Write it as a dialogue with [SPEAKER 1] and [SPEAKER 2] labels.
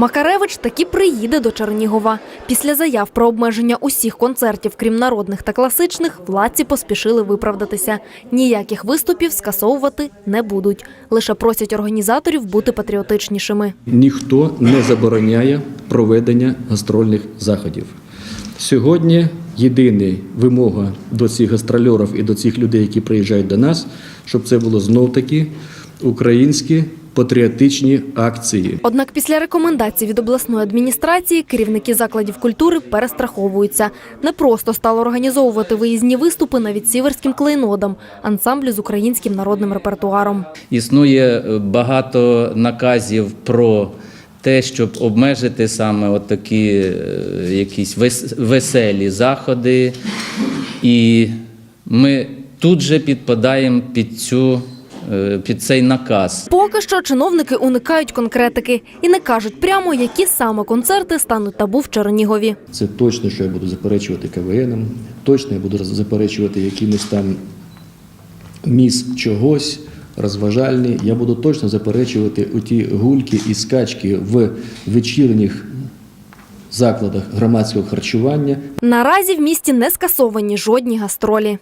[SPEAKER 1] Макаревич таки приїде до Чернігова. Після заяв про обмеження усіх концертів, крім народних та класичних, владці поспішили виправдатися. Ніяких виступів скасовувати не будуть. Лише просять організаторів бути патріотичнішими.
[SPEAKER 2] Ніхто не забороняє проведення гастрольних заходів. Сьогодні єдина вимога до цих гастрольорів і до цих людей, які приїжджають до нас, щоб це було знов-таки українські патріотичні акції.
[SPEAKER 1] Однак після рекомендацій від обласної адміністрації керівники закладів культури перестраховуються. Не просто стало організовувати виїзні виступи навіть сіверським клейнодам, ансамблю з українським народним репертуаром.
[SPEAKER 3] Існує е, багато наказів про те, щоб обмежити саме от такі е, якісь вес- веселі заходи. І ми тут же підпадаємо під цю під цей наказ.
[SPEAKER 1] Поки що чиновники уникають конкретики і не кажуть прямо, які саме концерти стануть табу в Чернігові.
[SPEAKER 2] Це точно, що я буду заперечувати КВНом, точно я буду заперечувати якимось там міс чогось. Розважальні, я буду точно заперечувати оті гульки і скачки в вечірніх закладах громадського харчування,
[SPEAKER 1] Наразі в місті не скасовані жодні гастролі.